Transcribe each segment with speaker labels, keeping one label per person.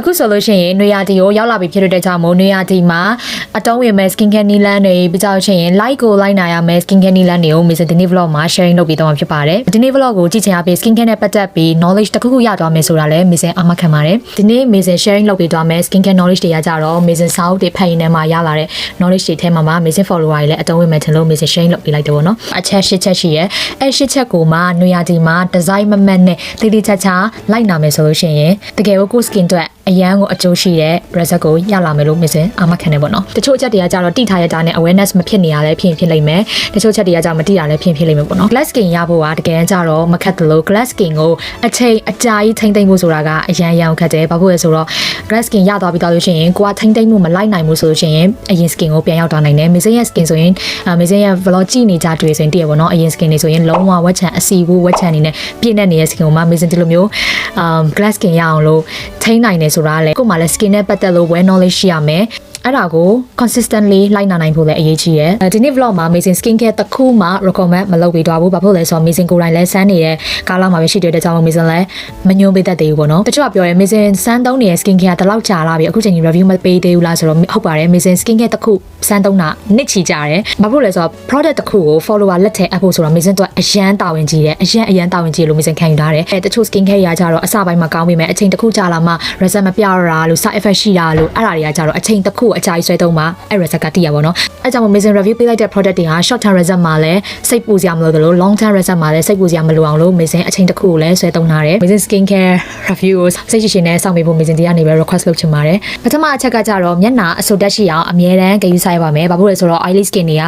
Speaker 1: အခုဆိုလို့ရှိရင်နွေရာသီကိုရောက်လာပြီဖြစ်တဲ့ကြောင့်မို့နွေရာသီမှာအတုံးဝင်မဲ့ skin care နီလန်းတွေပြီးကြလို့ရှိရင် like ကို like နိုင်ရမယ် skin care နီလန်းတွေကို Miss ဒီနေ့ vlog မှာ sharing လုပ်ပေးတော့မှာဖြစ်ပါတယ်ဒီနေ့ vlog ကိုကြည့်ချင်အပြင် skin care နဲ့ပတ်သက်ပြီး knowledge တစ်ခုခုရသွားမယ်ဆိုတာလည်း Miss အမှတ်ခံပါတယ်ဒီနေ့ Miss sharing လုပ်ပေးသွားမယ် skin care knowledge တွေရကြတော့ Miss စာအုပ်တွေဖတ်ရင်းနဲ့မှရလာတဲ့ knowledge တွေထဲမှာမှ Miss follower တွေလည်းအတုံးဝင်မဲ့ထင်လို့ Miss sharing လုပ်ပေးလိုက်တယ်ပေါ့နော်အချက်၈ချက်ရှိရဲအဲ၈ချက်ကိုမှနွေရာသီမှာ design မမတ်နဲ့တိတိကျကျလိုက်နာမယ်ဆိုလို့ရှိရင်တကယ်ကိုကို skin အတွက်အရန်ကိုအကျိုးရှိတဲ့ result ကိုရလာမယ်လို့မြင်စင်အာမခံနေပေါ့နော်တချို့အချက်တွေကကြတော့တိထားရတာနဲ့ awareness မဖြစ်နေရလဲဖြစ်ဖြစ်လိမ့်မယ်တချို့ချက်တွေကကြမတိရလဲဖြစ်ဖြစ်လိမ့်မယ်ပေါ့နော် glass skin ရဖို့ကတကယ်ကြတော့မခက်တယ်လို့ glass skin ကိုအချိန်အကြာကြီးထိမ့်သိမ့်ဖို့ဆိုတာကအရန်ရန်ခက်တယ်ဘာဖြစ်လဲဆိုတော့ glass skin ရသွားပြီးတော့လို့ရှိရင်ကိုကထိမ့်သိမ့်မှုမလိုက်နိုင်ဘူးဆိုလို့ရှိရင်အရင် skin ကိုပြန်ရောက်သွားနိုင်တယ် missing ရဲ့ skin ဆိုရင် missing ရဲ့ vlog ကြည့်နေကြတွေ့ဆိုရင်တည်ရပေါ့နော်အရင် skin တွေဆိုရင်လုံးဝဝက်ချန်အစီဘူးဝက်ချန်နေနဲ့ပြည့်နေနေတဲ့ skin ကိုမှ missing ဒီလိုမျိုး um glass skin ရအောင်လို့ထိမ့်နိုင်တယ်ဆိုတာလေကို့မှာလည်း skin နဲ့ပတ်သက်လို့ well knowledge ရှိရမယ် အဲ့ဒါကို consistently လိုက်နာနိုင်ဖို့လည်းအရေးကြီးရယ်ဒီနေ့ vlog မှာ amazing skin care တစ်ခုမှ recommend မလုပ်ပေးတော့ဘူးဘာဖြစ်လဲဆိုတော့ amazing ကိုယ်တိုင်လည်းစမ်းနေတဲ့ကားလောက်မှာပဲရှိတဲ့အတွက်ကြောင့် amazing လည်းမညွှန်ပေးတတ်သေးဘူးပေါ့နော်တချို့ကပြောတယ် amazing စမ်းသုံးနေတဲ့ skin care တလောက်ကြာလာပြီအခုချိန်ကြီး review မပေးသေးဘူးလားဆိုတော့ဟုတ်ပါတယ် amazing skin care တစ်ခုစမ်းသုံးတာနှစ်ချီကြတယ်ဘာဖြစ်လဲဆိုတော့ product တစ်ခုကို follower လက်ထဲအပ်ဖို့ဆိုတော့ amazing တော့အရန်တာဝန်ကြီးတယ်အရန်အရန်တာဝန်ကြီးလို့ amazing ခံယူထားတယ်အဲတချို့ skin care ရာကြတော့အစပိုင်းမှာကောင်းပြီမဲ့အချိန်တစ်ခုကြာလာမှ result မပြရတာလို့ side effect ရှိတာလို့အဲ့ဒါတွေကကြတော့အချိန်တစ်ခုအကြာကြီးဆွဲသုံးမှအဲ့ result ကတည်ရပါတော့အဲကြောင့် amazing review ပေးလိုက်တဲ့ product တွေက short term result မှာလည်းစိတ်ပူစရာမလိုသလို long term result မှာလည်းစိတ်ပူစရာမလိုအောင်လို့ amazing အချိန်တစ်ခုကိုလည်းဆွဲသုံးထားတယ် amazing skin care review ကိုစိတ်ရှိရှိနဲ့စောင့်ပေးဖို့ amazing တရားနေပဲ request လုပ်ချင်ပါတယ်ပထမအချက်ကကြတော့မျက်နှာအဆုတ်တက်ရှိအောင်အမြဲတမ်းဂရုစိုက်ပါမယ်ဘာဖြစ်လဲဆိုတော့ oily skin တွေက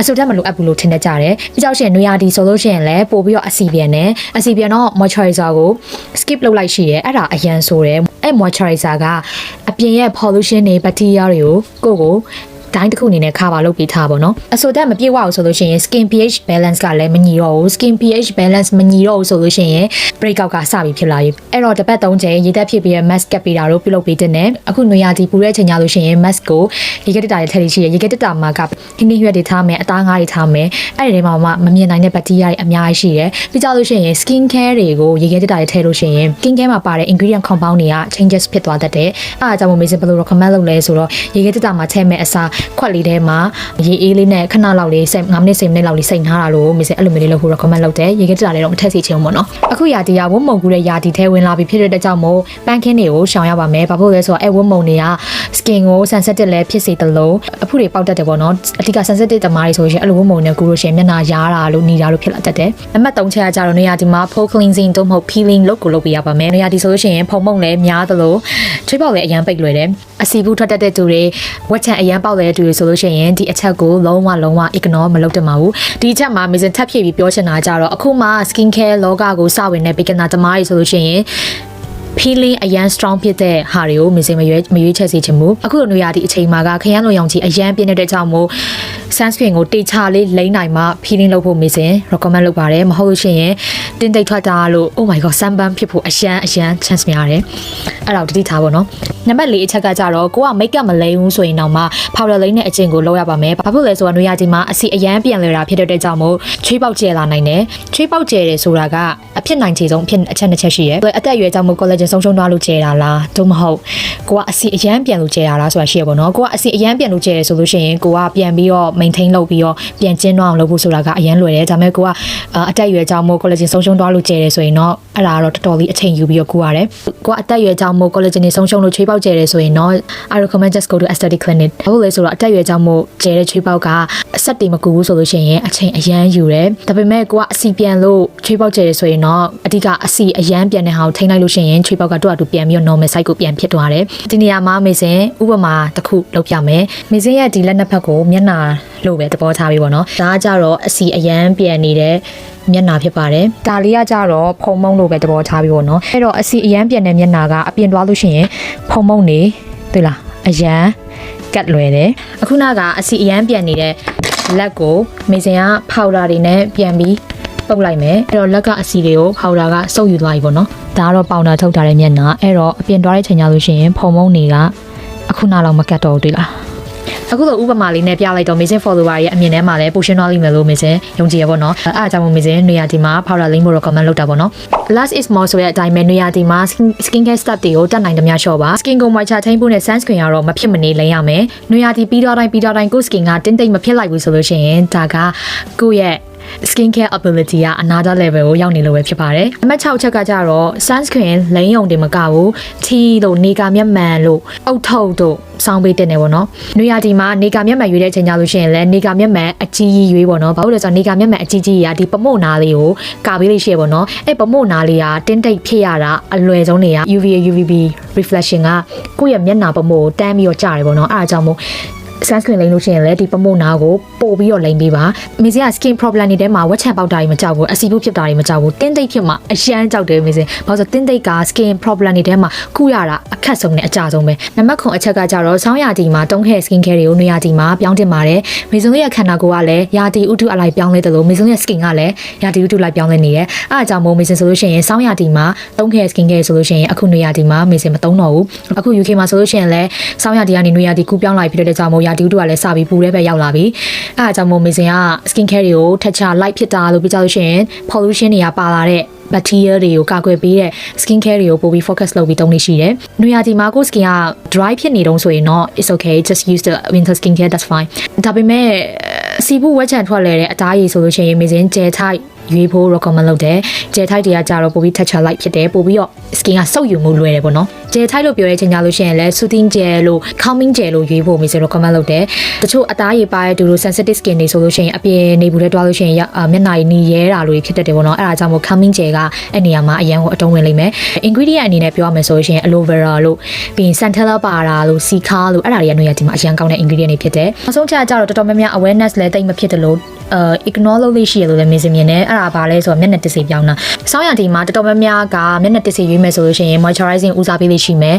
Speaker 1: အဆုတ်တက်မလိုအပ်ဘူးလို့ထင်တတ်ကြတယ်ပြီးကြောက်ရှင်နွေရာသီဆိုလို့ရှိရင်လည်းပို့ပြီးတော့အစီပြန်တယ်အစီပြန်တော့ moisturizer ကို skip လုပ်လိုက်ရှိရဲအဲ့ဒါအရန်ဆိုတယ်အဲ့ moisturizer ကအပြင်ရဲ့ pollution တွေ bacteria တွေကိုကိုယ့်ကို တိုင်းတစ်ခုအနေနဲ့ခါပါလုပ်ပေးထားပါတော့အဆိုတက်မပြေဝအောင်ဆိုလို့ရှိရင် skin pH balance ကလည်းမညီတော့ဘူး skin pH balance မညီတော့ဘူးဆိုလို့ရှိရင် break out ကစပြီးဖြစ်လာပြီအဲ့တော့တစ်ပတ်သုံးချိန်ရေတက်ဖြစ်ပြီး mask ကပ်ပေးတာတို့ပြုလုပ်ပေးတဲ့နဲ့အခုနွေရာသီပူတဲ့အချိန်ကြလို့ရှိရင် mask ကိုရေကက်တက်တာတွေထည့်လို့ရှိရင်ရေကက်တက်တာမှာကဟင်းနှီးရွက်တွေထားမယ်အသားငါးတွေထားမယ်အဲ့ဒီထဲမှာမှမမြင်နိုင်တဲ့ bacteria တွေအများကြီးရှိတယ်ပြီးကြလို့ရှိရင် skin care တွေကိုရေကက်တက်တာတွေထည့်လို့ရှိရင် skin care မှာပါတဲ့ ingredient compound တွေက changes ဖြစ်သွားတတ်တယ်အဲ့ဒါကြောင့်မို့ Mason ဘယ်လို recommend လုပ်လဲဆိုတော့ရေကက်တက်တာမှာထည့်မဲ့အစားခွက်လေးထဲမှာရေအေးလေးနဲ့ခဏလောက်လေး7 5မိနစ်10မိနစ်လောက်လေးစိတ်ထားတာလို့ Mason အဲ့လိုမျိုးလေးလုပ်ဖို့ recommend လုပ်တယ်ရေကက်တက်တာတွေတော့မထည့်စီချင်ဘူးပေါ့နော်အခုရာတီယာဝတ်မုံကူတဲ့ရာတီထဲဝင်လာပြီဖြစ်တဲ့အတွက်ကြောင့်မို့ပန်းခင်းတွေကိုရှောင်ရပါမယ်ဘာဖြစ်လို့လဲဆိုတော့အဲ့ဝတ်မုံတွေက skin ကို sensitive လည်းဖြစ်စေတယ်လို့အဖုတွေပေါက်တတ်တယ်ပေါ့နော်အဓိက sensitive တမားတွေဆိုရင်အဲ့လိုဝတ်မုံနဲ့ကူလို့ရှိရင်မျက်နှာယားတာလို့နေတာလို့ဖြစ်လာတတ်တယ်နံပါတ်3ချက်ကကြတော့နေရာဒီမှာ full cleansing တို့မဟုတ် peeling လုပ်ကိုလုပ်ပေးရပါမယ်နေရာဒီဆိုလို့ရှိရင်ဖုံမုံလည်းများသလိုချွေးပေါက်လည်းအရန်ပိတ်လွယ်တယ်အစီဘူးထွက်တတ်တဲ့သူတွေဝက်ချန်အရန်ပေါက်တဲ့သူတွေဆိုလို့ရှိရင်ဒီအချက်ကိုလုံးဝလုံးဝ ignore မလုပ်တတ်ပါဘူးဒီအချက်မှာ missing ထပ်ဖြည့်ပြီးပြောချင်တာကြတော့အခုမှ skin care လောကကိုစဝင်တဲ့ beginner တမားတွေဆိုလို့ရှိရင် feeling အရန် strong ဖြစ်တဲ့ဟာတွေကိုမစင်မရွေးမရွေးချက်စေချင်ဘူးအခုလိုနေရာဒီအချိန်မှာကခရမ်းလိုရောင်ကြီးအရန်ပြင်းတဲ့ကြောင့်မို့ sunscreen ကိုတေချာလေးလိမ့်နိုင်မှ feeling လုပ်ဖို့မစင် recommend လုပ်ပါတယ်မဟုတ်လို့ရှိရင်တင်းတိတ်ထွက်တာလို့ oh my god sunburn ဖြစ်ဖို့အရန်အရန် chance များတယ်အဲ့တော့တတိထားပါတော့နံပါတ်၄အချက်ကကြတော့ကိုက make up မလိမ့်ဘူးဆိုရင်တော့မှ powder လိမ့်တဲ့အကျင့်ကိုလုပ်ရပါမယ်ဘာဖြစ်လဲဆိုတော့နေရာကြီးမှာအစီအရန်ပြန်လဲတာဖြစ်တဲ့ကြောင့်မို့ချွေးပေါက်ကျဲလာနိုင်တယ်ချွေးပေါက်ကျဲတယ်ဆိုတာကအ ဖြစ်နိုင်ခြေဆုံးအဖြစ်အချက်နှစ်ချက်ရှိရဲအသက်အရွယ်ကြောင့်မို့ collagen ဆုံးရှုံးသွားလို့ကျဲတာလားသို့မဟုတ်ကိုကအစီအရန်ပြန်လို့ကျဲတာလားဆိုတာရှိရပါတော့ကိုကအစီအရန်ပြန်လို့ကျဲတယ်ဆိုလို့ရှိရင်ကိုကပြန်ပြီးတော့ maintain လုပ်ပြီးတော့ပြန်ကျင်းတော့အောင်လုပ်ဖို့ဆိုတာကအရန်လွယ်တယ်ဒါပေမဲ့ကိုကအသက်အရွယ်ကြောင့်မို့ collagen ဆုံးရှုံးသွားလို့ကျဲတယ်ဆိုရင်တော့အဲ့ဒါကတော့တော်တော်လေးအချိန်ယူပြီးတော့ကိုရတယ်ကိုကအသက်အရွယ်ကြောင့်မို့ collagen တွေဆုံးရှုံးလို့ချွေးပေါက်ကျဲတယ်ဆိုရင်တော့ I recommend just go to aesthetic clinic ဘာလို့လဲဆိုတော့အသက်အရွယ်ကြောင့်မို့ကျဲတဲ့ချွေးပေါက်ကအဆက်တွေမကူဘူးဆိုလို့ရှိရင်အချိန်အရန်ယူတယ်ဒါပေမဲ့ကိုကအစီပြန်လို့ချွေးပေါက်ကျဲတယ်ဆိုရင်တော့အဓိကအစီအရန်ပြန်တဲ့ဟာကိုထိန်းလိုက်လို့ရှိရင်ချွေးပေါက်ကတော့အတူပြန်ပြီးတော့ normal size ကိုပြန်ဖြစ်သွားတယ်ဒီနေရာမှာမေစင်ဥပမာတစ်ခုလုပ်ပြမယ်မေစင်ရဲ့ဒီလက်နှစ်ဖက်ကိုမျက်နှာလို့ပဲသဘောထားပြီးပေါ့နော်ဒါကကြတော့အစီအရန်ပြန်နေတဲ့မျက်နှာဖြစ်ပါတယ်။ဒါလေးကကြတော့ဖုံမုံလို့ပဲသဘောထားပြီးပေါ့နော်။အဲ့တော့အစီအရန်ပြန်တဲ့မျက်နှာကအပြင်သွားလို့ရှိရင်ဖုံမုံနေတွေ့လားအရန်ကတ်လွယ်တယ်။အခုနကအစီအရန်ပြန်နေတဲ့လက်ကိုမေစင်ကဖောက်တာတွေနဲ့ပြန်ပြီး ပုတ်လိုက်မယ်အဲ့တော့လက်ကအစီတွေကိုဖောက်တာကစုပ်ယူသွားပြီပေါ့နော်ဒါကတော့ပေါင်တာထုတ်ထားတဲ့မျက်နှာအဲ့တော့အပြင်သွားတဲ့ချိန်ကျလို့ရှိရင်ဖုံမုံတွေကအခုနောက်တော့မကတ်တော့ဘူးတွေ့လားအခုလိုဥပမာလေးနဲ့ပြလိုက်တော့ amazing follower ရဲ့အမြင်ထဲမှာလည်း portion သွားလိမ့်မယ်လို့ amazing ယုံကြည်ရပါတော့အဲအားကြောင့် amazing နေရာဒီမှာ powder link ကို recommend လုပ်တာပေါ့နော် last is more ဆိုတဲ့အတိုင်းပဲနေရာဒီမှာ skin care step တွေကိုတက်နိုင်သမျှလျှော့ပါ skin ကို moisture ထိန်းဖို့နဲ့ sunscreen ကတော့မဖြစ်မနေလိမ့်ရမယ်နေရာဒီပြီးတော့တိုင်းပြီးတော့တိုင်းကို skin ကတင်းတိတ်မဖြစ်လိုက်ဘူးဆိုလို့ရှိရင်ဒါကကိုယ့်ရဲ့ skin care ability က another level ကိုရောက်နေလို့ပဲဖြစ်ပါတယ်။အမှတ်6ချက်ကကြတော့ sunscreen လိမ့်ယုံတင်မကဘူးထီလို့နေကာမျက်မှန်လို့အုတ်ထုတ်တို့စောင်းပေးတင်နေပေါ့နော်။နွေရာသီမှာနေကာမျက်မှန်ရွေးတဲ့အချိန်ကြလို့ရှိရင်လည်းနေကာမျက်မှန်အကြီးကြီးရွေးပေါ့နော်။ဘာလို့လဲဆိုတော့နေကာမျက်မှန်အကြီးကြီးရာဒီပမို့နာလေးကိုကာပေးလို့ရှိရပေါ့နော်။အဲ့ပမို့နာလေးကတင်းတိတ်ဖြစ်ရတာအလွယ်ဆုံးနေရ UVA UVB reflection ကကိုယ့်ရဲ့မျက်နှာပမို့ကိုတန်းပြီးတော့ကြာတယ်ပေါ့နော်။အဲ့ဒါကြောင့်မို့ sunscreen လိမ့်လို့ရှိရင်လည်းဒီပမိုနာကိုပို့ပြီးတော့လိမ့်ပေးပါမေစီက skin problem တွေထဲမှာဝက်ချန်ပေါက်တာတွေမကြောက်ဘူးအစီဘူးဖြစ်တာတွေမကြောက်ဘူးတင်းသိပ်ဖြစ်မှာအရန်ကြောက်တယ်မေစီဘာလို့ဆိုတင်းသိပ်က skin problem တွေထဲမှာခုရတာအခက်ဆုံးနဲ့အကြဆုံးပဲနံပါတ်9အချက်ကကြတော့ဆောင်းရာသီမှာတုံးခဲ skin care တွေကိုနွေရာသီမှာပြောင်းတင်ပါတယ်မေစုံရဲ့ခန္ဓာကိုယ်ကလည်းရာသီဥတုအလိုက်ပြောင်းလဲတယ်လို့မေစုံရဲ့ skin ကလည်းရာသီဥတုလိုက်ပြောင်းလဲနေတယ်အဲအကြောင်းမို့မေစင်ဆိုလို့ရှိရင်ဆောင်းရာသီမှာတုံးခဲ skin care ဆိုလို့ရှိရင်အခုနွေရာသီမှာမေစင်မသုံးတော့ဘူးအခု UK မှာဆိုလို့ရှိရင်လည်းဆောင်းရာသီကနေနွေရာသီကူးပြောင်းလိုက်ဖြစ်တဲ့ကြောင့်မို့ရာသီဥတုကလည်းစပြီးပူတဲ့ဘက်ရောက်လာပြီအဲအကြောင်းမို့မေစင်က skin care တွေကိုထက်ချ light ဖြစ်တာလို့ပြောကြလို့ရှိရင် pollution တွေကပါလာတဲ့ bacteria တွေကိုကာကွယ်ပေးတဲ့ skin care တွေကိုပို့ပြီး focus လုပ်ပြီးတုံးနေရှိတယ်။နွေရာသီမှာကိုယ် skin က dry ဖြစ်နေတော့ဆိုရင်တော့ it's okay just use the winter skin care that's fine ။ဒါပေမဲ့စီဘူးဝက်ချန်ထွက်လဲတဲ့အသားရည်ဆိုလို့ရှိရင်မေစင် gel type ရွေးဖို့ recommend လုပ်တယ်။ gel type တွေကကြတော့ပိုပြီး texture light ဖြစ်တယ်ပိုပြီးတော့ skin ကစုပ်ယူမှုလွယ်တယ်ပေါ့နော်။ gel type လို့ပြောတဲ့အချိန်ကြလို့ရှိရင်လည်း soothing gel လို့ calming gel လို့ရွေးဖို့မေစင် recommend လုပ်တယ်။တချို့အသားရည်ပါတဲ့သူတို့ sensitive skin တွေဆိုလို့ရှိရင်အပြင်နေဘူးထဲတွားလို့ရှိရင်မျက်နှာရည်နီရဲတာလို့ဖြစ်တတ်တယ်ပေါ့နော်။အဲ့ဒါကြောင့်မို့ calming gel ကအဲ့နေရာမှာအရန်ကိုအတုံးဝင်လိမ့်မယ်။ ingredient အနေနဲ့ပြောရမယ်ဆိုလို့ရှိရင် aloe vera လို့ပြီးရင် centella ပါတာလို့ cica လို့အဲ့ဒါတွေကနေရာဒီမှာအရန်ကောင်းတဲ့ ingredient တွေဖြစ်တယ်။အဆုံးချက်ကြတော့တော်တော်များများ awareness လည်းတိတ်မဖြစ်တယ်လို့အဲ ignore လုပ်လို့ရှိရလို့လည်းမြင်စမြင်နဲ့အဲ့ဒါဘာလဲဆိုတော့မျက်နှာတစ်စီပြောင်းတာစောင်းရတီမှာတော်တော်များများကမျက်နှာတစ်စီရွေးမယ်ဆိုလို့ရှိရင် moisturizing ဦးစားပေးလို့ရှိမယ်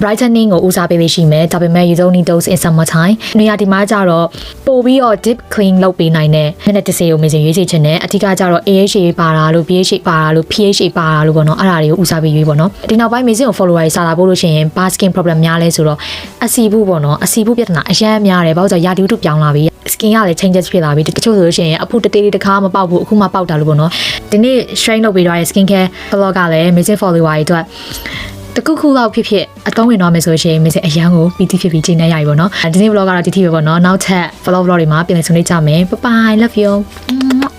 Speaker 1: brightening ကိုဦးစားပေးလို့ရှိမယ်ဒါပေမဲ့ you don't need those in summer time နေရာဒီမှာကြတော့ပို့ပြီးတော့ deep clean လုပ်ပေးနိုင်တဲ့မျက်နှာတစ်စီကိုမြင်စရွေးချယ်ခြင်းနဲ့အထူးကကြတော့ AHA ပါတာလို့ PHA ပါတာလို့ PHA ပါတာလို့ပေါ့နော်အဲ့ဒါတွေကိုဦးစားပေးရွေးပေါ့နော်ဒီနောက်ပိုင်းမေစင်ကို follower တွေစာလာပို့လို့ရှိရင် bar skin problem များလဲဆိုတော့အစီဘူးပေါ့နော်အစီဘူးပြဿနာအရန်များတယ်ဘာလို့ဆိုတော့ရာသီဥတုပြောင်းလာပြီ skin ကလည်း changes ဖြစ်လာပြီတချို့ဆိုလို့ရှိရင်အဖုတတေးလေးတစ်ခါမပေါက်ဘူးအခုမှပေါက်တာလို့ပေါ့နော်ဒီနေ့ strain လုပ်ပေးထားတဲ့ skin care blog ကလည်း message follower တွေအတွက်တခုခုလောက်ဖြစ်ဖြစ်အသုံးဝင်တော့မယ်ဆိုလို့ရှိရင် message အရန်ကိုပီတိဖြစ်ပြီးချိန်နေရပြီပေါ့နော်ဒီနေ့ vlog ကတော့ဒီထိပဲပေါ့နော်နောက်ထပ် vlog vlog တွေမှာပြန်လည်ဆုံနေကြမယ် bye bye love you